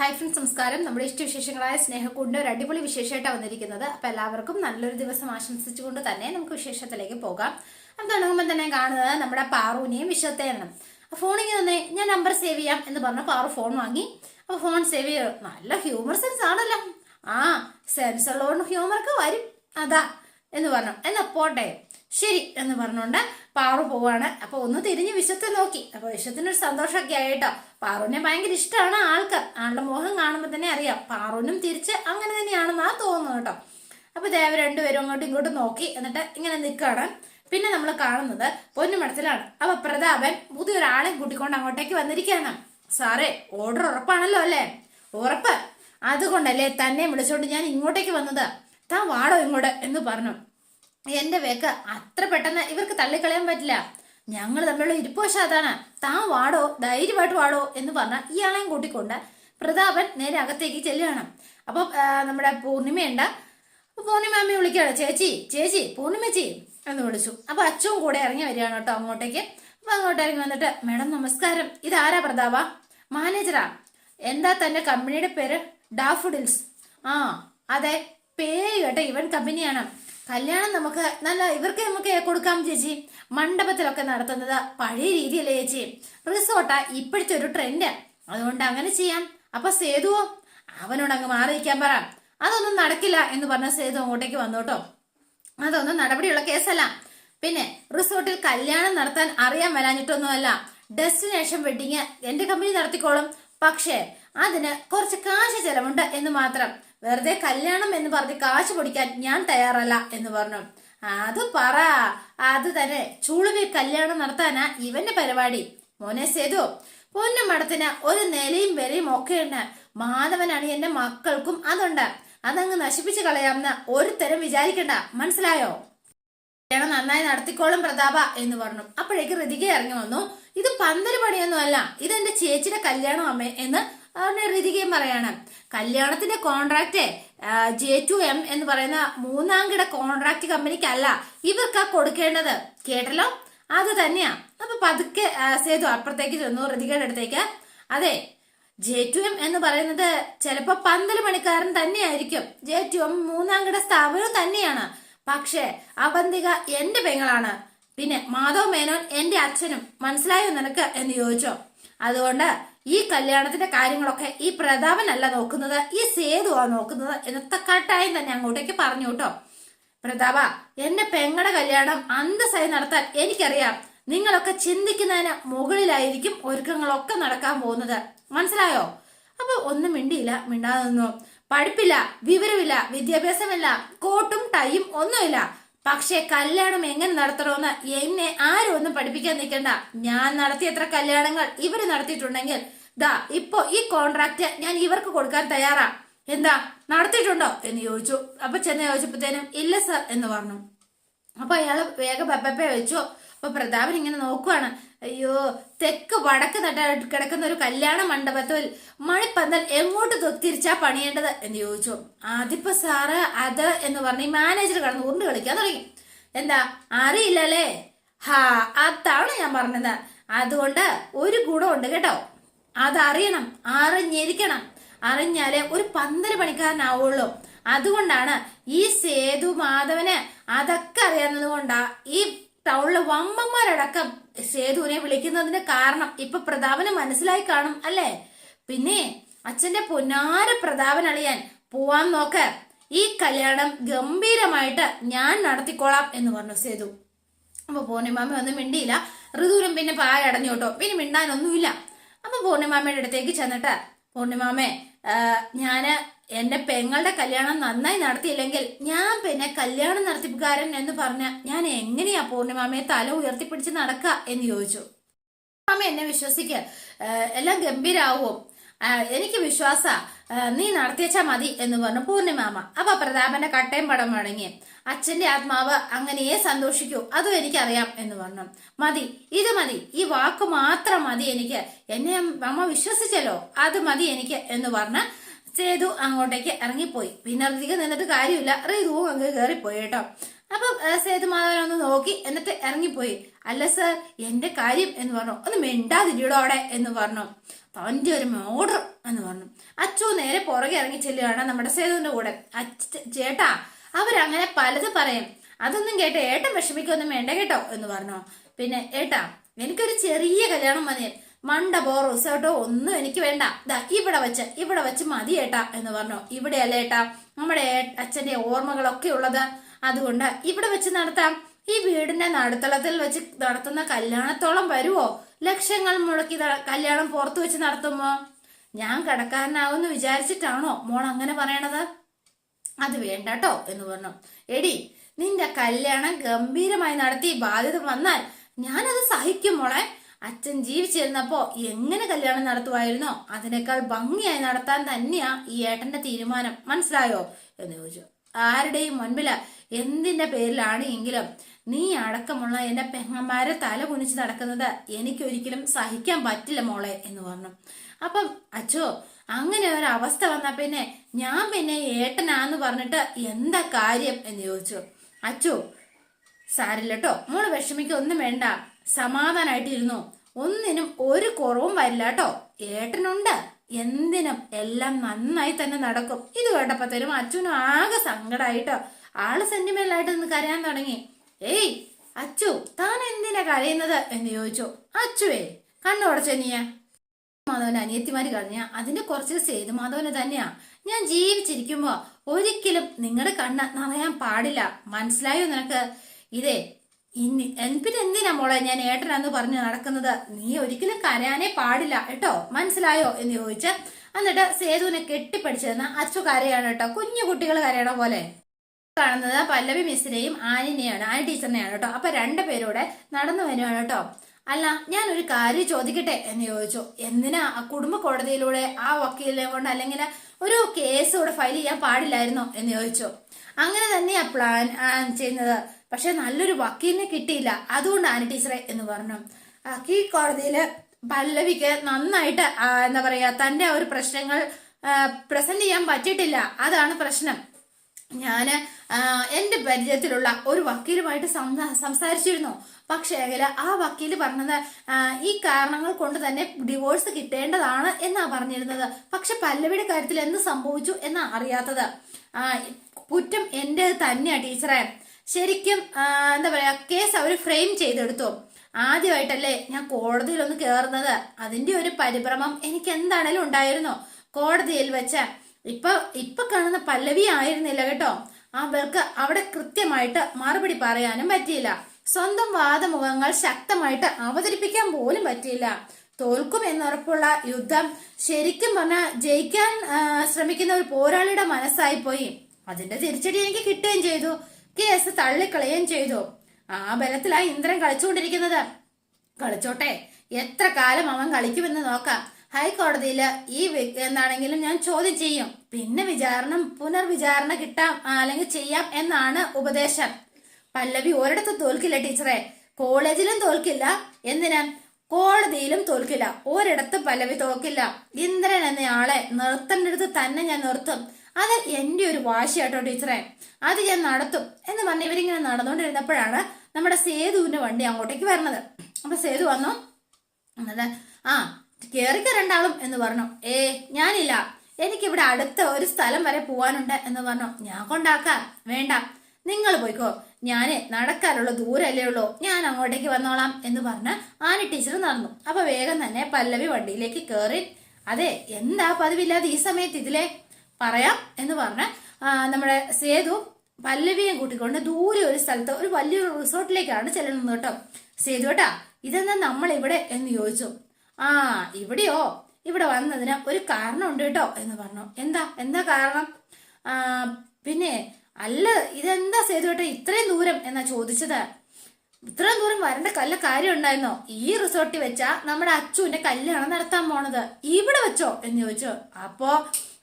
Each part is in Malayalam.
ഹായ് ഫ്രണ്ട്സ് നമസ്കാരം. നമ്മുടെ ഇഷ്ടവിശേഷങ്ങളായ സ്നേഹക്കൂടിന്റെ ഒരു അടിപൊളി വിശേഷമായിട്ടാണ് വന്നിരിക്കുന്നത്. അപ്പൊ എല്ലാവർക്കും നല്ലൊരു ദിവസം ആശംസിച്ചുകൊണ്ട് തന്നെ നമുക്ക് വിശേഷത്തിലേക്ക് പോകാം. അത് തുടങ്ങുമ്പോൾ തന്നെ കാണുന്നത്? നമ്മുടെ പാറുവിനെയും വിശ്വത്തെയാണ് ഫോണിൽ തന്നെ ഞാൻ നമ്പർ സേവ് ചെയ്യാം എന്ന് പറഞ്ഞ പാറു ഫോൺ വാങ്ങി. അപ്പൊ ഫോൺ സേവ് ചെയ്തു. നല്ല ഹ്യൂമർ സെൻസ് ആണല്ലോ. ആ സെൻസ് ഉള്ളതുകൊണ്ട് ഹ്യൂമർക്ക് വരും. അതാ എന്ന് പറഞ്ഞു. എന്നാ പോട്ടെ. ശരി എന്ന് പറഞ്ഞുകൊണ്ട് പാറു പോവാണ്. അപ്പൊ ഒന്ന് തിരിഞ്ഞ് വിശ്വത്തെ നോക്കി. അപ്പൊ വിശ്വത്തിനൊരു സന്തോഷമൊക്കെ ആയിട്ടോ. പാറുവിനെ ഭയങ്കര ഇഷ്ടമാണ് ആൾക്ക്. ആളുടെ മോഹം കാണുമ്പോൾ തന്നെ അറിയാം. പാറുവിനും തിരിച്ച് അങ്ങനെ തന്നെയാണെന്നാ തോന്നുന്നു കേട്ടോ. അപ്പൊ ദേവ രണ്ടുപേരും അങ്ങോട്ടും ഇങ്ങോട്ടും നോക്കി എന്നിട്ട് ഇങ്ങനെ നിൽക്കുകയാണ് പിന്നെ നമ്മൾ കാണുന്നത് പൊന്നുമടത്തിലാണ് അപ്പൊ പ്രതാപൻ പുതിയൊരാളെ കൂട്ടിക്കൊണ്ട് അങ്ങോട്ടേക്ക് വന്നിരിക്കുകയാണ്. സാറേ ഓർഡർ ഉറപ്പാണല്ലോ അല്ലേ? ഉറപ്പ്. അതുകൊണ്ടല്ലേ തന്നെ വിളിച്ചോണ്ട് ഞാൻ ഇങ്ങോട്ടേക്ക് വന്നത്. താ വാടോ ഇങ്ങോട്ട് എന്ന് പറഞ്ഞു. എന്റെ വേക്ക് അത്ര പെട്ടെന്ന് ഇവർക്ക് തള്ളിക്കളയാൻ പറ്റില്ല. ഞങ്ങൾ തമ്മിലുള്ള ഇരിപ്പോശ അതാണ് താൻ വാടോ ധൈര്യമായിട്ട് വാടോ എന്ന് പറഞ്ഞ ഇയാളെയും കൂട്ടിക്കൊണ്ട് പ്രതാപൻ നേരെ അകത്തേക്ക് ചെല്ലുകയാണ്. അപ്പൊ നമ്മുടെ പൂർണിമയുണ്ട്. അപ്പൊ പൂർണിമ അമ്മയെ വിളിക്കുകയാണ്. ചേച്ചി ചേച്ചി പൂർണിമച്ചി എന്ന് വിളിച്ചു. അപ്പൊ അച്ഛവും കൂടെ ഇറങ്ങി വരികയാണ് കേട്ടോ അങ്ങോട്ടേക്ക്. അപ്പൊ അങ്ങോട്ട് ഇറങ്ങി വന്നിട്ട് മേഡം നമസ്കാരം. ഇതാരാ പ്രതാപ? മാനേജറാ. എന്താ തന്റെ കമ്പനിയുടെ പേര്? ഡാഫുഡിൽസ്. ആ അതെ. പേര് കേട്ടോ ഇവൻ കമ്പനിയാണ്. കല്യാണം നമുക്ക് നല്ല ഇവർക്ക് നമുക്ക് കൊടുക്കാം ചേച്ചി. മണ്ഡപത്തിലൊക്കെ നടത്തുന്നത് പഴയ രീതിയല്ലേ ചേച്ചി. റിസോർട്ടാ ഇപ്പോഴത്തെ ഒരു ട്രെൻഡ് അതുകൊണ്ട് അങ്ങനെ ചെയ്യാം. അപ്പൊ സേതുവോ അവനോട് അങ്ങ് മാറിയിരിക്കാൻ പറ. അതൊന്നും നടക്കില്ല എന്ന് പറഞ്ഞ സേതു അങ്ങോട്ടേക്ക് വന്നോട്ടോ അതൊന്നും നടപടിയുള്ള കേസല്ല. പിന്നെ റിസോർട്ടിൽ കല്യാണം നടത്താൻ അറിയാൻ വരാഞ്ഞിട്ടൊന്നുമല്ല. ഡെസ്റ്റിനേഷൻ വെഡിങ് എന്റെ കമ്പനി നടത്തിക്കോളും. പക്ഷേ അതിന് കുറച്ച് കാശ് ചെലവുണ്ട് എന്ന് മാത്രം. വെറുതെ കല്യാണം എന്ന് പറഞ്ഞ് കാശ് പൊടിക്കാൻ ഞാൻ തയ്യാറല്ല എന്ന് പറഞ്ഞു. അത് പറ. അത് തന്നെ. ചൂളുവിൽ കല്യാണം നടത്താനാ ഇവന്റെ പരിപാടി. മോനെ സേതു പൊന്നും മടത്തിന് ഒരു നിലയും വിലയും ഒക്കെയുണ്ട്. മാധവനാണ് എന്റെ മക്കൾക്കും അതുണ്ട്. അതങ്ങ് നശിപ്പിച്ചു കളയാമെന്ന് ഒരു തരം വിചാരിക്കണ്ട. മനസ്സിലായോ? കല്യാണം നന്നായി നടത്തിക്കോളും പ്രതാപ എന്ന് പറഞ്ഞു. അപ്പോഴേക്ക് ഋതിക ഇറങ്ങി വന്നു. ഇത് പന്തൽ അല്ല ഇതെന്റെ ചേച്ചിയുടെ കല്യാണം അമ്മേ എന്ന് അവരുടെ ഋതികയും പറയാണ്. കല്യാണത്തിന്റെ കോൺട്രാക്ട് ജെ ടു എം എന്ന് പറയുന്ന മൂന്നാം കിട കോൺട്രാക്ട് കമ്പനിക്കല്ല ഇവർക്കാ കൊടുക്കേണ്ടത്. കേട്ടല്ലോ? അത് തന്നെയാ. അപ്പൊ പതുക്കെ സേതു അപ്പുറത്തേക്ക് ചെന്നു ഋതികയുടെ അടുത്തേക്ക്. അതെ ജെ ടു എം എന്ന് പറയുന്നത് ചിലപ്പോ പന്തൽ മണിക്കാരൻ തന്നെയായിരിക്കും. ജെ ടു എം മൂന്നാം കിട സ്ഥാപനം തന്നെയാണ്. പക്ഷേ അവന്തിക എന്റെ പെങ്ങളാണ്. പിന്നെ മാധവ് മേനോൻ എന്റെ അച്ഛനും. മനസ്സിലായോ നിനക്ക്? എന്ന് ചോദിച്ചോ. അതുകൊണ്ട് ഈ കല്യാണത്തിന്റെ കാര്യങ്ങളൊക്കെ ഈ പ്രതാപനല്ല നോക്കുന്നത് ഈ സേതുവാ നോക്കുന്നത് എന്നത്തെ കട്ടായും തന്നെ അങ്ങോട്ടേക്ക് പറഞ്ഞു കേട്ടോ. പ്രതാപ എന്റെ പെങ്ങളുടെ കല്യാണം അന്തസ്സായി നടത്താൻ എനിക്കറിയാം. നിങ്ങളൊക്കെ ചിന്തിക്കുന്നതിന് മുകളിലായിരിക്കും ഒരുക്കങ്ങളൊക്കെ നടക്കാൻ പോകുന്നത്. മനസ്സിലായോ? അപ്പൊ ഒന്നും മിണ്ടിയില്ല മിണ്ടാതെ നിന്നു. പഠിപ്പില്ല വിവരമില്ല വിദ്യാഭ്യാസമില്ല കോട്ടും ടൈയും ഒന്നുമില്ല. പക്ഷെ കല്യാണം എങ്ങനെ നടത്തണമെന്ന് എന്നെ ആരും ഒന്നും പഠിപ്പിക്കാൻ നിൽക്കണ്ട. ഞാൻ നടത്തിയ എത്ര കല്യാണങ്ങൾ ഇവർ നടത്തിയിട്ടുണ്ടെങ്കിൽ ദാ ഇപ്പോ ഈ കോൺട്രാക്ട് ഞാൻ ഇവർക്ക് കൊടുക്കാൻ തയ്യാറാ. എന്താ നടത്തിയിട്ടുണ്ടോ? എന്ന് ചോദിച്ചു. അപ്പൊ ചെന്ന് ചോദിച്ചപ്പോഴത്തേനും ഇല്ല സർ എന്ന് പറഞ്ഞു. അപ്പൊ അയാൾ വേഗം പെപ്പെ വെച്ചു. അപ്പൊ പ്രതാപൻ ഇങ്ങനെ നോക്കുവാണ്. അയ്യോ തെക്ക് വടക്ക് നട്ട കിടക്കുന്ന ഒരു കല്യാണ മണ്ഡപത്തിൽ മണിപ്പന്തൽ എങ്ങോട്ട് തിരിച്ചാ പണിയേണ്ടത്? എന്ന് ചോദിച്ചു. ആദ്യപ്പോ സാറ് അത് എന്ന് പറഞ്ഞ് മാനേജർ കടന്ന് ഉരുണ്ട് കളിക്കാൻ തുടങ്ങി. എന്താ അറിയില്ലല്ലേ? ഹാ അതാണ് ഞാൻ പറഞ്ഞത്. അതുകൊണ്ട് ഒരു ഗുണമുണ്ട് കേട്ടോ. അതറിയണം അറിഞ്ഞിരിക്കണം. അറിഞ്ഞാലേ ഒരു പന്തൽ പണിക്കാരനാവുള്ളൂ. അതുകൊണ്ടാണ് ഈ സേതു മാധവന് അതൊക്കെ അറിയാവുന്നത് കൊണ്ടാ ഈ ടൗണിലെ വമ്മന്മാരടക്കം സേതുവിനെ വിളിക്കുന്നതിന്റെ കാരണം ഇപ്പൊ പ്രതാപന് മനസ്സിലായി കാണും അല്ലേ? പിന്നെ അച്ഛന്റെ പൊന്നാര പ്രതാപൻ അളിയാൻ പോവാൻ നോക്ക്. ഈ കല്യാണം ഗംഭീരമായിട്ട് ഞാൻ നടത്തിക്കോളാം എന്ന് പറഞ്ഞു സേതു. അപ്പൊ പൂർണിമാമ ഒന്നും മിണ്ടിയില്ല. ഋതുവിനും പിന്നെ പാലടഞ്ഞു കേട്ടോ. പിന്നെ മിണ്ടാനൊന്നുമില്ല. അപ്പൊ പൂർണിമാമയുടെ അടുത്തേക്ക് ചെന്നിട്ട് പൂർണിമാമേ ഞാൻ എന്റെ പെങ്ങളുടെ കല്യാണം നന്നായി നടത്തിയില്ലെങ്കിൽ ഞാൻ പിന്നെ കല്യാണം നടത്തിപ്പുകാരൻ എന്ന് പറഞ്ഞ ഞാൻ എങ്ങനെയാ പൂർണിമാമയെ തല ഉയർത്തിപ്പിടിച്ച് നടക്ക എന്ന് ചോദിച്ചു. മാമ എന്നെ വിശ്വസിക്ക. എല്ലാം ഗംഭീരാവും. എനിക്ക് വിശ്വാസ. നീ നടത്തിയച്ചാ മതി എന്ന് പറഞ്ഞു പൂർണിമാമ. അപ്പൊ പ്രതാപന്റെ കട്ടയും പടം വഴങ്ങി അച്ഛന്റെ ആത്മാവ് അങ്ങനെയെ സന്തോഷിക്കൂ. അതും എനിക്കറിയാം എന്ന് പറഞ്ഞു. മതി ഇത് മതി. ഈ വാക്ക് മാത്രം മതി എനിക്ക്. എന്നെ അമ്മ വിശ്വസിച്ചല്ലോ. അത് മതി എനിക്ക് എന്ന് പറഞ്ഞ് സേതു അങ്ങോട്ടേക്ക് ഇറങ്ങിപ്പോയി. പിന്നെ അധികം നിന്നിട്ട് കാര്യമില്ല. റീതുവും അങ്ങ് കയറിപ്പോയി കേട്ടോ. അപ്പൊ സേതു മാധവൻ ഒന്ന് നോക്കി എന്നിട്ട് ഇറങ്ങിപ്പോയി. അല്ല സർ എന്റെ കാര്യം എന്ന് പറഞ്ഞു. ഒന്ന് മിണ്ടാതിരിയുടെ അവിടെ എന്ന് പറഞ്ഞു. തന്റെ ഒരു ഓർഡർ എന്ന് പറഞ്ഞു. അച്ചു നേരെ പുറകെ ഇറങ്ങി ചെല്ലുകയാണ് നമ്മുടെ സേതുവിന്റെ കൂടെ. ചേട്ടാ അവരങ്ങനെ പലത് പറയും. അതൊന്നും കേട്ട് ഏട്ടൻ വിഷമിക്കൊന്നും വേണ്ട കേട്ടോ എന്ന് പറഞ്ഞു. പിന്നെ ഏട്ടാ എനിക്കൊരു ചെറിയ കല്യാണം മതി. മണ്ടപോ റിസോർട്ടോ ഒന്നും എനിക്ക് വേണ്ട. ദാ ഇവിടെ വെച്ച് ഇവിടെ വെച്ച് മതി ഏട്ടാ എന്ന് പറഞ്ഞു. ഇവിടെയല്ല ഏട്ടാ? നമ്മുടെ അച്ഛന്റെ ഓർമ്മകളൊക്കെ ഉള്ളത്. അതുകൊണ്ട് ഇവിടെ വെച്ച് നടത്താം. ഈ വീടിന്റെ നടുത്തളത്തിൽ വെച്ച് നടത്തുന്ന കല്യാണത്തോളം വരുവോ? ലക്ഷങ്ങൾ മുടക്കി കല്യാണം പുറത്തു വെച്ച് നടത്തുമോ? ഞാൻ കടക്കാരനാവുമെന്ന് വിചാരിച്ചിട്ടാണോ മോൾ അങ്ങനെ പറയണത്? അത് വേണ്ടട്ടോ എന്ന് പറഞ്ഞു. എടി നിന്റെ കല്യാണം ഗംഭീരമായി നടത്തി ബാധ്യത വന്നാൽ ഞാനത് സഹിക്കും മോളെ. അച്ഛൻ ജീവിച്ചിരുന്നപ്പോ എങ്ങനെ കല്യാണം നടത്തുമായിരുന്നോ? അതിനേക്കാൾ ഭംഗിയായി നടത്താൻ തന്നെയാ ഈ ഏട്ടന്റെ തീരുമാനം. മനസ്സിലായോ? എന്ന് ചോദിച്ചു. ആരുടെയും മുൻപില എന്തിന്റെ പേരിലാണ് എങ്കിലും നീ അടക്കമുള്ള എന്റെ പെങ്ങന്മാരെ തല കുനിച്ച് നടക്കുന്നത് എനിക്കൊരിക്കലും സഹിക്കാൻ പറ്റില്ല മോളെ എന്ന് പറഞ്ഞു. അപ്പം അച്ഛോ അങ്ങനെ ഒരു അവസ്ഥ വന്ന പിന്നെ ഞാൻ പിന്നെ ഏട്ടനാന്ന് പറഞ്ഞിട്ട് എന്താ കാര്യം? എന്ന് ചോദിച്ചു. അച്ചോ സാരില്ല കേട്ടോ മോൾ വിഷമിക്കൊന്നും വേണ്ട. സമാധാനായിട്ടിരുന്നു? ഒന്നിനും ഒരു കുറവും വരില്ല കേട്ടോ. ഏട്ടനുണ്ട്. എന്തിനും എല്ലാം നന്നായി തന്നെ നടക്കും. ഇത് കേട്ടപ്പോഴത്തേനും അച്ഛനും ആകെ സങ്കടമായിട്ടോ ആൾ സെന്റിമെന്റലായിട്ട് നിന്ന് കരയാൻ തുടങ്ങി. ഏയ് അച്ചു താൻ എന്തിനാ കരയുന്നത്? എന്ന് ചോദിച്ചു. അച്ചുവേ കണ്ണുടച്ചോ മാധവൻ അനിയത്തിമാര് കളഞ്ഞ അതിന്റെ കുറച്ച് സേതു മാധവന് തന്നെയാ. ഞാൻ ജീവിച്ചിരിക്കുമ്പോ ഒരിക്കലും നിങ്ങളുടെ കണ്ണ് നിറയാൻ പാടില്ല. മനസ്സിലായോ നിനക്ക്? ഇതേ ഇനി പിന്നെ എന്തിനാ മോളെ ഞാൻ ഏട്ടനാന്ന് പറഞ്ഞു നടക്കുന്നത്? നീ ഒരിക്കലും കരയാനേ പാടില്ല കേട്ടോ? മനസ്സിലായോ? എന്ന് ചോദിച്ച് എന്നിട്ട് സേതുവിനെ കെട്ടിപ്പിടിച്ചിരുന്ന അച്ചു കരയാണ് കേട്ടോ. കുഞ്ഞു കുട്ടികൾ കരയണ പോലെ. കാണുന്നത് പല്ലവി മിസ്സിനെയും ആനിനെയാണ് ആനി ടീച്ചറിനെയാണ് കേട്ടോ. അപ്പൊ രണ്ടുപേരൂടെ നടന്നു വരുവാണ് കേട്ടോ. അല്ല ഞാൻ ഒരു കാര്യം ചോദിക്കട്ടെ? എന്ന് ചോദിച്ചു. എന്തിനാ ആ കുടുംബ കോടതിയിലൂടെ ആ വക്കീലിനെ കൊണ്ട് അല്ലെങ്കിൽ ഒരു കേസ് ഇവിടെ ഫയൽ ചെയ്യാൻ പാടില്ലായിരുന്നോ? എന്ന് ചോദിച്ചു. അങ്ങനെ തന്നെയാ പ്ലാൻ ചെയ്യുന്നത്. പക്ഷെ നല്ലൊരു വക്കീലിനെ കിട്ടിയില്ല. അതുകൊണ്ട് ആനി ടീച്ചറെ എന്ന് പറഞ്ഞു. ആ, കോടതിയിൽ പല്ലവിക്ക് നന്നായിട്ട് എന്താ പറയാ തന്റെ ഒരു പ്രശ്നങ്ങൾ പ്രസന്റ് ചെയ്യാൻ പറ്റിയിട്ടില്ല. അതാണ് പ്രശ്നം. ഞാൻ എന്റെ പരിചയത്തിലുള്ള ഒരു വക്കീലുമായിട്ട് സംസാരിച്ചിരുന്നു. പക്ഷേ ആ വക്കീൽ പറഞ്ഞത് ഈ കാരണങ്ങൾ കൊണ്ട് തന്നെ ഡിവോഴ്സ് കിട്ടേണ്ടതാണ് എന്നാ പറഞ്ഞിരുന്നത്. പക്ഷെ പല്ലവിയുടെ കാര്യത്തിൽ എന്ത് സംഭവിച്ചു എന്നാ അറിയാത്തത്. കുറ്റം എന്റെ തന്നെയാ ടീച്ചറെ. ശരിക്കും എന്താ പറയാ കേസ് അവർ ഫ്രെയിം ചെയ്തെടുത്തു. ആദ്യമായിട്ടല്ലേ ഞാൻ കോടതിയിൽ ഒന്ന് കയറുന്നത് അതിന്റെ ഒരു പരിഭ്രമം എനിക്ക് എന്താണേലും ഉണ്ടായിരുന്നു. കോടതിയിൽ വെച്ച് ഇപ്പൊ ഇപ്പൊ കാണുന്ന പല്ലവി ആയിരുന്നില്ല കേട്ടോ. അവർക്ക് അവിടെ കൃത്യമായിട്ട് മറുപടി പറയാനും പറ്റിയില്ല. സ്വന്തം വാദമുഖങ്ങൾ ശക്തമായിട്ട് അവതരിപ്പിക്കാൻ പോലും പറ്റിയില്ല. തോൽക്കും എന്നുറപ്പുള്ള യുദ്ധം ശരിക്കും പറഞ്ഞാൽ ജയിക്കാൻ ശ്രമിക്കുന്ന ഒരു പോരാളിയുടെ മനസ്സായി പോയി അതിന്റെ തിരിച്ചടി എനിക്ക് കിട്ടുകയും ചെയ്തു. കേസ് തള്ളിക്കളയുകയും ചെയ്തു. ആ ബലത്തിലാ ഇന്ദ്രൻ കളിച്ചുകൊണ്ടിരിക്കുന്നത്. കളിച്ചോട്ടെ എത്ര കാലം അവൻ കളിക്കുമെന്ന് നോക്കാം. ഹൈക്കോടതിയിൽ ഈ എന്താണെങ്കിലും ഞാൻ ചോദ്യം ചെയ്യും. പിന്നെ വിചാരണം പുനർവിചാരണ കിട്ടാം അല്ലെങ്കിൽ ചെയ്യാം എന്നാണ് ഉപദേശം. പല്ലവി ഒരിടത്ത് തോൽക്കില്ല ടീച്ചറെ. കോളേജിലും തോൽക്കില്ല. എന്തിനാ? കോടതിയിലും തോൽക്കില്ല. ഒരിടത്ത് പല്ലവി തോൽക്കില്ല. ഇന്ദ്രൻ എന്നയാളെ നിർത്തേണ്ടടുത്ത് തന്നെ ഞാൻ നിർത്തും. അത് എന്റെ ഒരു വാശിയാട്ടോ ടീച്ചറെ. അത് ഞാൻ നടത്തും എന്ന് പറഞ്ഞ് ഇവരിങ്ങനെ നടന്നുകൊണ്ടിരുന്നപ്പോഴാണ് നമ്മുടെ സേതുവിന്റെ വണ്ടി അങ്ങോട്ടേക്ക് വരണത്. അപ്പൊ സേതു വന്നു. എന്നിട്ട് ആ കേറിക്ക രണ്ടാളും എന്ന് പറഞ്ഞു. ഏ ഞാനില്ല. എനിക്കിവിടെ അടുത്ത ഒരു സ്ഥലം വരെ പോവാനുണ്ട് എന്ന് പറഞ്ഞു. ഞാൻ കൊണ്ടാക്കാം. വേണ്ട. നിങ്ങൾ പോയിക്കോ. ഞാൻ നടക്കാനുള്ള ദൂരല്ലേ ഉള്ളൂ. ഞാൻ അങ്ങോട്ടേക്ക് വന്നോളാം എന്ന് പറഞ്ഞ് ആന ടീച്ചർ നടന്നു. അപ്പൊ വേഗം തന്നെ പല്ലവി വണ്ടിയിലേക്ക് കയറി അതെ എന്താ പതിവില്ലാതെ ഈ സമയത്ത് ഇതിലെ പറയാം എന്ന് പറഞ്ഞ നമ്മുടെ സേതു പല്ലവിയെ കൂട്ടിക്കൊണ്ട് ദൂരെ ഒരു സ്ഥലത്ത് ഒരു വലിയൊരു റിസോർട്ടിലേക്കാണ് ചെല്ലുന്നത് കേട്ടോ. സേതു കേട്ടാ ഇതെന്നാ നമ്മൾ ഇവിടെ എന്ന് ചോദിച്ചു. ആ ഇവിടെയോ? ഇവിടെ വന്നതിന് ഒരു കാരണമുണ്ട് കേട്ടോ എന്ന് പറഞ്ഞു. എന്താ? എന്താ കാരണം? പിന്നെ അല്ല ഇതെന്താ സേതു കേട്ടോ ഇത്രയും ദൂരം എന്നാ ചോദിച്ചത്? ഇത്രയും ദൂരം വരേണ്ട കല്ല കാര്യം ഉണ്ടായിരുന്നോ? ഈ റിസോർട്ടിൽ വെച്ചാ നമ്മുടെ അച്ചുവിന്റെ കല്യാണം നടത്താൻ പോണത്. ഇവിടെ വെച്ചോ എന്ന് ചോദിച്ചു. അപ്പോ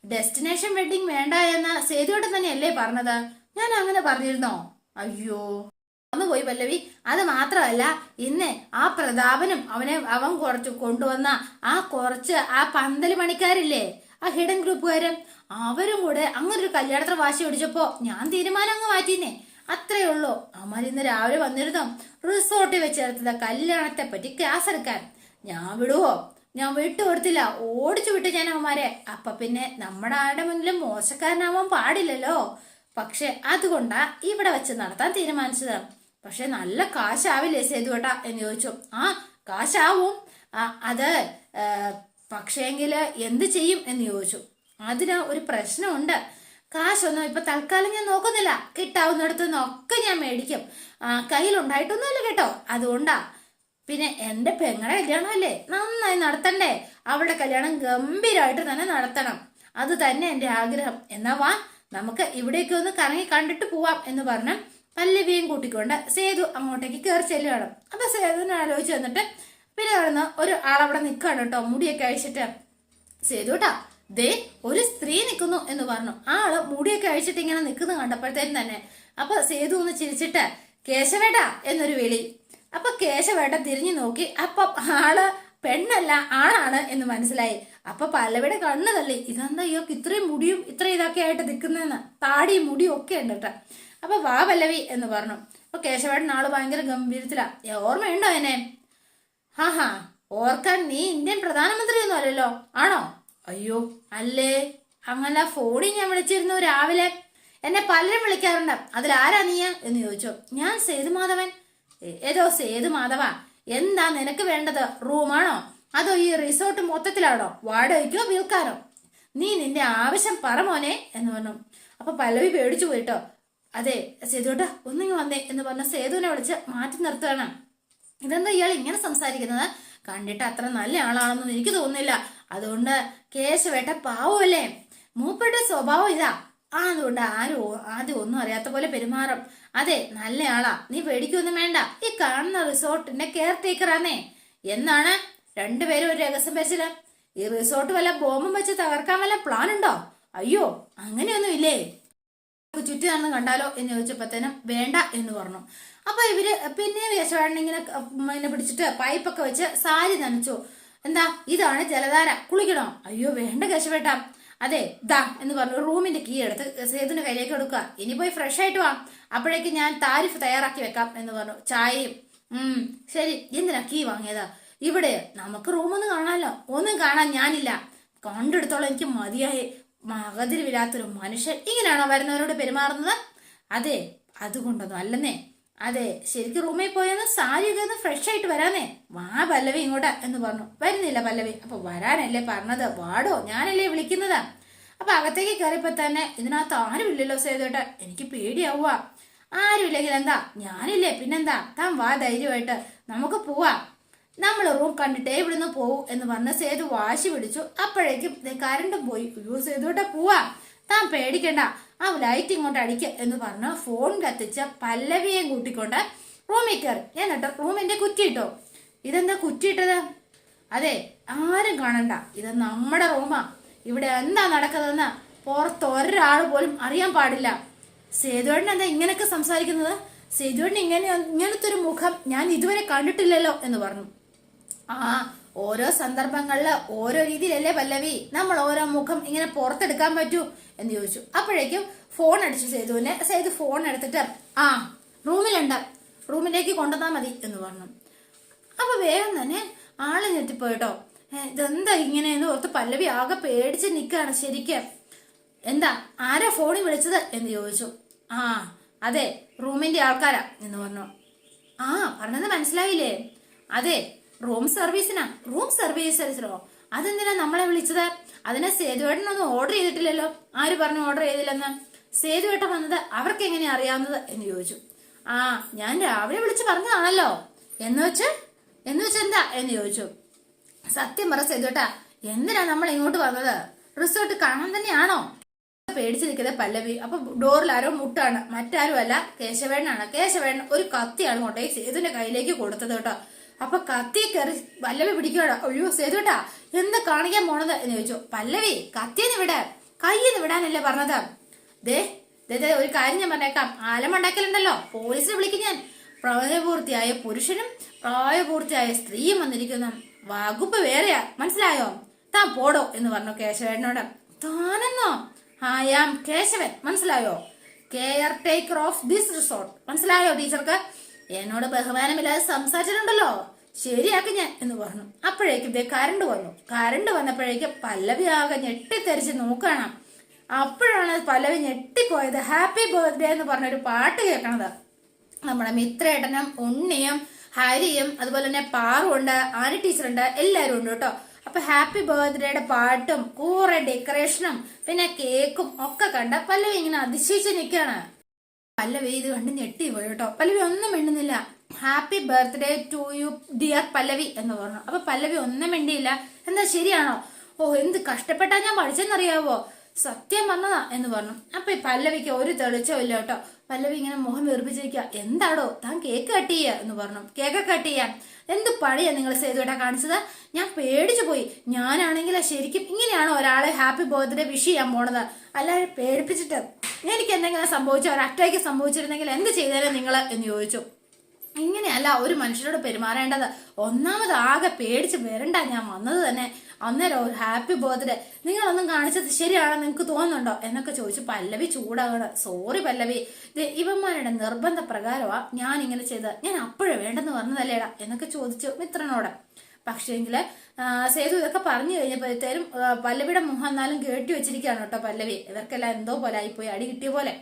ഡെസ്റ്റിനേഷൻ വെഡിങ് വേണ്ട എന്ന് സേതുവേട്ടൻ തന്നെയല്ലേ പറഞ്ഞത്? ഞാൻ അങ്ങനെ പറഞ്ഞിരുന്നോ? അയ്യോ. ഒന്ന് പോയി പല്ലവി. അത് മാത്രമല്ല ഇന്ന് ആ പ്രതാപനും അവനെ അവൻ കുറച്ച് കൊണ്ടുവന്ന ആ കുറച്ച് ആ പന്തൽ പണിക്കാരില്ലേ ആ ഹിഡൻ ഗ്രൂപ്പുകാരൻ അവരും കൂടെ അങ്ങനെ ഒരു കല്യാണത്തിന് വാശി പിടിച്ചപ്പോ ഞാൻ തീരുമാനം അങ്ങ് മാറ്റിന്നേ അത്രേ ഉള്ളൂ. അമ്മ ഇന്ന് രാവിലെ വന്നിരുന്നു. റിസോർട്ടിൽ വെച്ചേർത്തത് കല്യാണത്തെ പറ്റി ക്ലാസ് എടുക്കാൻ. ഞാൻ വിടുവോ? ഞാൻ വിട്ടുകൊടുത്തില്ല ഓടിച്ചു വിട്ടു ഞാൻ അവന്മാരെ അപ്പൊ പിന്നെ നമ്മുടെ ആരുടെ മുന്നിലും മോശക്കാരനാവാൻ പാടില്ലല്ലോ? പക്ഷെ അതുകൊണ്ടാ ഇവിടെ വെച്ച് നടത്താൻ തീരുമാനിച്ചത്. പക്ഷെ നല്ല കാശാവില്ലേ സേതുവേട്ടാ എന്ന് ചോദിച്ചു. ആ കാശാവും. ആ അത് പക്ഷേങ്കിൽ എന്ത് ചെയ്യും എന്ന് ചോദിച്ചു. അതിന് ഒരു പ്രശ്നമുണ്ട്. കാശൊന്നും ഇപ്പൊ തൽക്കാലം ഞാൻ നോക്കുന്നില്ല. കിട്ടാവുന്നിടത്തു നിന്നൊക്കെ ഞാൻ മേടിക്കും. കയ്യിലുണ്ടായിട്ടൊന്നുമില്ല കേട്ടോ. അതുകൊണ്ടാ പിന്നെ എന്റെ പെങ്ങളെ കല്യാണമല്ലേ നന്നായി നടത്തണ്ടേ. അവളുടെ കല്യാണം ഗംഭീരമായിട്ട് തന്നെ നടത്തണം. അത് തന്നെ എന്റെ ആഗ്രഹം. എന്നാ വാ നമുക്ക് ഇവിടേക്ക് ഒന്ന് കറങ്ങി കണ്ടിട്ട് പോവാം എന്ന് പറഞ്ഞ് പല്ലവിയും കൂട്ടിക്കൊണ്ട് സേതു അങ്ങോട്ടേക്ക് കയറി ചെല്ലുകയാണ്. അപ്പൊ സേതുവിനെ ആലോചിച്ച് വന്നിട്ട് പിന്നെ പറയുന്ന ഒരു ആളവിടെ നിൽക്കുകയാണ് കേട്ടോ മുടിയൊക്കെ അഴിച്ചിട്ട്. സേതുട്ടാ ദേ ഒരു സ്ത്രീ നിൽക്കുന്നു എന്ന് പറഞ്ഞു. ആൾ മുടിയൊക്കെ അഴിച്ചിട്ട് ഇങ്ങനെ നിൽക്കുന്നു കണ്ടപ്പോഴത്തേനും തന്നെ. അപ്പൊ സേതു ഒന്ന് ചിരിച്ചിട്ട് കേശവേട്ടാ എന്നൊരു വിളി. അപ്പൊ കേശവേട്ട തിരിഞ്ഞു നോക്കി. അപ്പൊ ആൾ പെണ്ണല്ല ആണാണ് എന്ന് മനസ്സിലായി. അപ്പൊ പലവിടെ കണ്ണു തള്ളി. ഇതെന്താ ഇയാൾക്ക് ഇത്രയും മുടിയും ഇത്രയും ഇതൊക്കെ ആയിട്ട് നിൽക്കുന്നതെന്ന് താടിയും മുടിയും ഒക്കെ ഉണ്ട് കേട്ടോ. അപ്പൊ വാ പല്ലവി എന്ന് പറഞ്ഞു. അപ്പൊ കേശവേട്ടൻ ആൾ ഭയങ്കര ഗംഭീരത്തിലാ. ഓർമ്മയുണ്ടോ എന്നെ? ഹാ ഹാ ഓർക്കാൻ നീ ഇന്ത്യൻ പ്രധാനമന്ത്രിയൊന്നും അല്ലല്ലോ. ആണോ? അയ്യോ അല്ലേ. അങ്ങനെ ഫോണിൽ ഞാൻ വിളിച്ചിരുന്നു രാവിലെ. എന്നെ പലരും വിളിക്കാറുണ്ട്. അതിൽ ആരാ നീയ? എന്ന് ചോദിച്ചു. ഞാൻ സേതുമാധവൻ. "ഏ- ഏത് സേതുമാധവ എന്താ നിനക്ക് വേണ്ടത്? റൂമാണോ? അതോ ഈ റിസോർട്ട് മൊത്തത്തിലാണോ? വാടകയ്ക്കോ വിൽക്കാനോ? നീ നിന്റെ ആവശ്യം പറ മോനെ എന്ന് പറഞ്ഞു. അപ്പൊ പല്ലവി പേടിച്ചു പോയിട്ടോ. അതെ സേതുട്ട ഒന്നിങ്ങ് വന്നേ എന്ന് പറഞ്ഞ സേതുവിനെ വിളിച്ച് മാറ്റി നിർത്തുകയാണ്. ഇതെന്താ ഇയാൾ ഇങ്ങനെ സംസാരിക്കുന്നത്? കണ്ടിട്ട് അത്ര നല്ല ആളാണെന്നൊന്നും എനിക്ക് തോന്നുന്നില്ല. അതുകൊണ്ട് കേശവേട്ട പാവമല്ലേ? മൂപ്പരുടെ സ്വഭാവം ഇതാ. അതുകൊണ്ട് ആരും ആദ്യം ഒന്നും അറിയാത്ത പോലെ പെരുമാറും. അതെ നല്ല ആളാ നീ പേടിക്കൊന്നും വേണ്ട. ഈ കാണുന്ന റിസോർട്ടിന്റെ കെയർ ടേക്കറാന്നേ എന്നാണ് രണ്ടുപേരും ഒരു രഹസ്യം വെച്ചത് ഈ റിസോർട്ട് വല്ല ബോംബും വെച്ച് തകർക്കാൻ വല്ല പ്ലാൻ ഉണ്ടോ? അയ്യോ അങ്ങനെയൊന്നും ഇല്ലേ? ചുറ്റി നടന്ന് കണ്ടാലോ എന്ന് ചോദിച്ചപ്പോഴത്തേനും വേണ്ട എന്ന് പറഞ്ഞു. അപ്പൊ ഇവർ പിന്നെ യശോടൻ ഇങ്ങനെ പിന്നെ പിടിച്ചിട്ട് പൈപ്പൊക്കെ വെച്ച് സാരി നനച്ചു. എന്താ? ഇതാണ് ജലധാര. കുളിക്കണോ? അയ്യോ വേണ്ട കേശവേട്ട. അതെ ദാ എന്ന് പറഞ്ഞു റൂമിന്റെ കീ എടുത്ത് സേതുവിന്റെ കയ്യിലേക്ക് കൊടുക്കുക ഇനി പോയി ഫ്രഷ് ആയിട്ട് വാ. അപ്പോഴേക്ക് ഞാൻ താരിഫ് തയ്യാറാക്കി വെക്കാം എന്ന് പറഞ്ഞു. ചായയും ഉം ശരി. എന്തിനാ കീ വാങ്ങിയതാ? ഇവിടെ നമുക്ക് റൂമൊന്നും കാണാമല്ലോ ഒന്നും കാണാൻ ഞാനില്ല. കണ്ടെടുത്തോളം എനിക്ക് മതിയായി. മകതിരിവില്ലാത്തൊരു മനുഷ്യൻ. ഇങ്ങനെയാണോ വരുന്നവരോട് പെരുമാറുന്നത്? അതെ അതുകൊണ്ടൊന്നും അല്ലെന്നേ. അതെ ശരിക്കും റൂമിൽ പോയൊന്ന് സാരിയൊക്കെ ഒന്ന് ഫ്രഷ് ആയിട്ട് വരാനേ വാ പല്ലവി ഇങ്ങോട്ടാ എന്ന് പറഞ്ഞു. വരുന്നില്ല പല്ലവി. അപ്പൊ വരാനല്ലേ പറഞ്ഞത്? വാടോ ഞാനല്ലേ വിളിക്കുന്നതാ. അപ്പൊ അകത്തേക്ക് കയറിയപ്പോ തന്നെ ഇതിനകത്ത് ആരുമില്ലല്ലോ സേതോട്ട എനിക്ക് പേടിയാവുക ആരുമില്ലെങ്കിൽ എന്താ ഞാനില്ലേ. പിന്നെന്താ? താൻ വാ ധൈര്യമായിട്ട്. നമുക്ക് പോവാ. നമ്മൾ റൂം കണ്ടിട്ടേ ഇവിടുന്ന് പോവും എന്ന് പറഞ്ഞ് സേതു വാശി പിടിച്ചു. അപ്പോഴേക്കും കരണ്ടും പോയി. യൂസ് ചെയ്തോട്ടെ പോവാ. താൻ പേടിക്കണ്ട. ആ ലൈറ്റ് ഇങ്ങോട്ട് അടിക്കുക എന്ന് പറഞ്ഞ് ഫോൺ കത്തിച്ച പല്ലവിയെയും കൂട്ടിക്കൊണ്ട് റൂമിൽ കയറി. എന്നിട്ട് റൂമിന്റെ കുറ്റിയിട്ടോ? ഇതെന്താ കുറ്റിയിട്ടത്? അതെ ആരും കാണണ്ട. ഇത് നമ്മുടെ റൂമാ ഇവിടെ എന്താ നടക്കുന്നതെന്ന് പുറത്ത് ഒരാൾ പോലും അറിയാൻ പാടില്ല. സേതുവേട്ടൻ എന്താ ഇങ്ങനെയൊക്കെ സംസാരിക്കുന്നത്? സേതുവേട്ടൻ ഇങ്ങനെ ഇങ്ങനത്തെ ഒരു മുഖം ഞാൻ ഇതുവരെ കണ്ടിട്ടില്ലല്ലോ എന്ന് പറഞ്ഞു. ആ ഓരോ സന്ദർഭങ്ങളിൽ ഓരോ രീതിയിലല്ലേ പല്ലവി? നമ്മൾ ഓരോ മുഖം ഇങ്ങനെ പുറത്തെടുക്കാൻ പറ്റൂ എന്ന് ചോദിച്ചു. അപ്പോഴേക്കും ഫോൺ അടിച്ചു സേതുവിനെ സേതു ഫോൺ എടുത്തിട്ട് ആ റൂമിലുണ്ട്. റൂമിലേക്ക് കൊണ്ടുവന്നാൽ മതി എന്ന് പറഞ്ഞു. അപ്പൊ വേഗം തന്നെ ആൾ ഞെട്ടിപ്പോയിട്ടോ. ഇതെന്താ ഇങ്ങനെയെന്ന് ഓർത്ത് പല്ലവി ആകെ പേടിച്ച് നിൽക്കുകയാണ് ശരിക്കും. എന്താ ആരാ ഫോണിൽ വിളിച്ചത്? എന്ന് ചോദിച്ചു. ആ അതെ റൂമിന്റെ ആൾക്കാരാ എന്ന് പറഞ്ഞു. ആ പറഞ്ഞത് മനസ്സിലായില്ലേ? അതെ റൂം സർവീസിനാ? റൂം സർവീസ് സർവീസോ അതെന്തിനാ നമ്മളെ വിളിച്ചത്? അതിനെ സേതുവേട്ടനൊന്നും ഓർഡർ ചെയ്തിട്ടില്ലല്ലോ. ആര് പറഞ്ഞു ഓർഡർ ചെയ്തില്ലെന്ന്? സേതുവേട്ടൻ വന്നത് അവർക്ക് എങ്ങനെ അറിയാവുന്നത് എന്ന് ചോദിച്ചു. ആ ഞാൻ രാവിലെ വിളിച്ച് പറഞ്ഞതാണല്ലോ. എന്ന് വെച്ച്? എന്ന് വെച്ച് എന്താ? എന്ന് ചോദിച്ചു. സത്യം പറ സേതുവേട്ടാ എന്തിനാ നമ്മൾ ഇങ്ങോട്ട് വന്നത്? റിസോർട്ട് കാണാൻ തന്നെയാണോ? പേടിച്ച് നിൽക്കുന്നത് പല്ലവി. അപ്പൊ ഡോറിൽ ആരോ മുട്ടാണ്. മറ്റാരും അല്ല കേശവേണ്ണാണ് കേശവേണ്ണ ഒരു കത്തിയാണ് കൊണ്ടേ സേതുവിന്റെ കയ്യിലേക്ക് കൊടുത്തത് കേട്ടോ. അപ്പൊ കത്തി കയറി പല്ലവി പിടിക്കോടോ അയ്യോ സേതുട്ടാ എന്ത് കാണിക്കാൻ പോണത് എന്ന് ചോദിച്ചു. പല്ലവി കത്തിന്ന് വിട. കയ്യെന്ന് വിടാനല്ലേ പറഞ്ഞത്. ദേ ദേ ദേ, ഒരു കാര്യം ഞാൻ പറഞ്ഞേക്കാം. ആലമുണ്ടാക്കലുണ്ടല്ലോ പോലീസിനെ വിളിക്കും ഞാൻ. പ്രായപൂർത്തിയായ പുരുഷനും പ്രായപൂർത്തിയായ സ്ത്രീയും വന്നിരിക്കുന്ന. വകുപ്പ് വേറെയാ. മനസ്സിലായോ? താൻ പോടോ എന്ന് പറഞ്ഞു കേശവേട്ടനോട്. താനെന്നോ? I am Keshavan. മനസ്സിലായോ? Caretaker of this resort. മനസ്സിലായോ ടീച്ചർക്ക്? എന്നോട് ബഹുമാനമില്ലാതെ സംസാരിച്ചിട്ടുണ്ടല്ലോ. ശരിയാക്കി ഞാൻ എന്ന് പറഞ്ഞു. അപ്പോഴേക്കും ദേ കരണ്ട് വന്നു. കരണ്ട് വന്നപ്പോഴേക്കും പല്ലവി ആകെ ഞെട്ടിത്തെറിച്ച് നോക്കണം അപ്പോഴാണ് പല്ലവി ഞെട്ടിപ്പോയത്. ഹാപ്പി ബർത്ത്ഡേ എന്ന് പറഞ്ഞൊരു പാട്ട് കേൾക്കണത്. നമ്മുടെ മിത്രേട്ടനും ഉണ്ണിയും ഹരിയും അതുപോലെ തന്നെ പാറുണ്ട് ആനി ടീച്ചറുണ്ട് എല്ലാവരും ഉണ്ട് കേട്ടോ. അപ്പൊ ഹാപ്പി ബർത്ത്ഡേയുടെ പാട്ടും കൂറെ ഡെക്കറേഷനും പിന്നെ കേക്കും ഒക്കെ കണ്ട പല്ലവി ഇങ്ങനെ അതിശയിച്ച് നിൽക്കാണ് പല്ലവി ഇത് കണ്ട് ഞെട്ടി പോയി കേട്ടോ. പല്ലവി ഒന്നും മിണ്ടുന്നില്ല. Happy birthday to you dear Pallavi എന്ന് പറഞ്ഞു. അപ്പൊ പല്ലവി ഒന്നും മിണ്ടിയില്ല. എന്താ ശരിയാണോ? ഓ എന്ത് കഷ്ടപ്പെട്ടാ ഞാൻ പഠിച്ചെന്നറിയാവോ? സത്യം വന്നതാ എന്ന് പറഞ്ഞു. അപ്പൊ ഈ പല്ലവിക്ക് ഒരു തെളിച്ചോ ഇല്ല കേട്ടോ. പല്ലവി ഇങ്ങനെ മുഖം വെറുപ്പിച്ചിരിക്കുക എന്താടോ താൻ കേക്ക് കട്ട് ചെയ്യുക എന്ന് പറഞ്ഞു. കേക്ക് കട്ട് ചെയ്യാൻ. എന്ത് പണിയാ നിങ്ങൾ സേതുവേട്ടാ കാണിച്ചത്? ഞാൻ പേടിച്ചു പോയി. ഞാനാണെങ്കിൽ ശരിക്കും ഇങ്ങനെയാണ് ഒരാളെ ഹാപ്പി ബർത്ത്ഡേ വിഷ് ചെയ്യാൻ പോണത്? അല്ലാതെ പേടിപ്പിച്ചിട്ട് എനിക്ക് എന്തെങ്കിലും സംഭവിച്ചോ? ഒരു അറ്റാക്ക് സംഭവിച്ചിരുന്നെങ്കിൽ എന്ത് ചെയ്തേനെ നിങ്ങൾ എന്ന് ചോദിച്ചു. ഇങ്ങനെയല്ല ഒരു മനുഷ്യരോട് പെരുമാറേണ്ടത് ഒന്നാമത് ആകെ പേടിച്ച് വരണ്ട ഞാൻ വന്നത് തന്നെ. അന്നേരം ഒരു ഹാപ്പി ബർത്ത്ഡേ. നിങ്ങളൊന്നും കാണിച്ചത് ശരിയാണോ നിങ്ങൾക്ക് തോന്നുന്നുണ്ടോ? എന്നൊക്കെ ചോദിച്ചു പല്ലവി ചൂടാകണം. സോറി പല്ലവി. ഇവന്മാരുടെ നിർബന്ധ പ്രകാരമാ ഞാൻ ഇങ്ങനെ ചെയ്തത്. ഞാൻ അപ്പോഴേ വേണ്ടെന്ന് പറഞ്ഞതല്ലേടാ? എന്നൊക്കെ ചോദിച്ചു മിത്രനോട്. പക്ഷേങ്കിൽ ആ, സേതു ഇതൊക്കെ പറഞ്ഞു കഴിഞ്ഞപ്പോഴത്തേനും ആ, പല്ലവിയുടെ മുഖം എന്നാലും കേട്ടി വെച്ചിരിക്കുകയാണ് കേട്ടോ പല്ലവി. ഇവർക്കെല്ലാം എന്തോ പോലെ ആയിപ്പോയി അടി കിട്ടിയ പോലെ.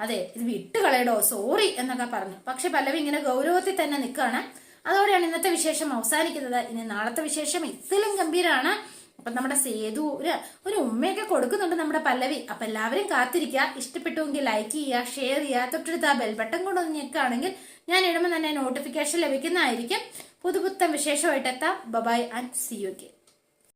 അതെ ഇത് വിട്ട് കളയടോ സോറി എന്നൊക്കെ പറഞ്ഞു. പക്ഷെ പല്ലവി ഇങ്ങനെ ഗൗരവത്തിൽ തന്നെ നിൽക്കുകയാണ്. അതോടെയാണ് ഇന്നത്തെ വിശേഷം അവസാനിക്കുന്നത്. ഇനി നാളത്തെ വിശേഷം ഇതിലും ഗംഭീരമാണ് അപ്പൊ നമ്മുടെ സേതു ഒരു ഒരു ഉമ്മയൊക്കെ കൊടുക്കുന്നുണ്ട് നമ്മുടെ പല്ലവി. അപ്പൊ എല്ലാവരും കാത്തിരിക്കുക. ഇഷ്ടപ്പെട്ടുവെങ്കിൽ ലൈക്ക് ചെയ്യുക ഷെയർ ചെയ്യുക. തൊട്ടടുത്ത് ആ ബെൽ ബട്ടൺ കൊണ്ടൊന്ന് ഞെക്കുകയാണെങ്കിൽ ഞാൻ ഇടുമ്പോൾ തന്നെ നോട്ടിഫിക്കേഷൻ ലഭിക്കുന്നതായിരിക്കും. പുതുപുത്തൻ വിശേഷമായിട്ട് എത്താം. Bye bye and see you K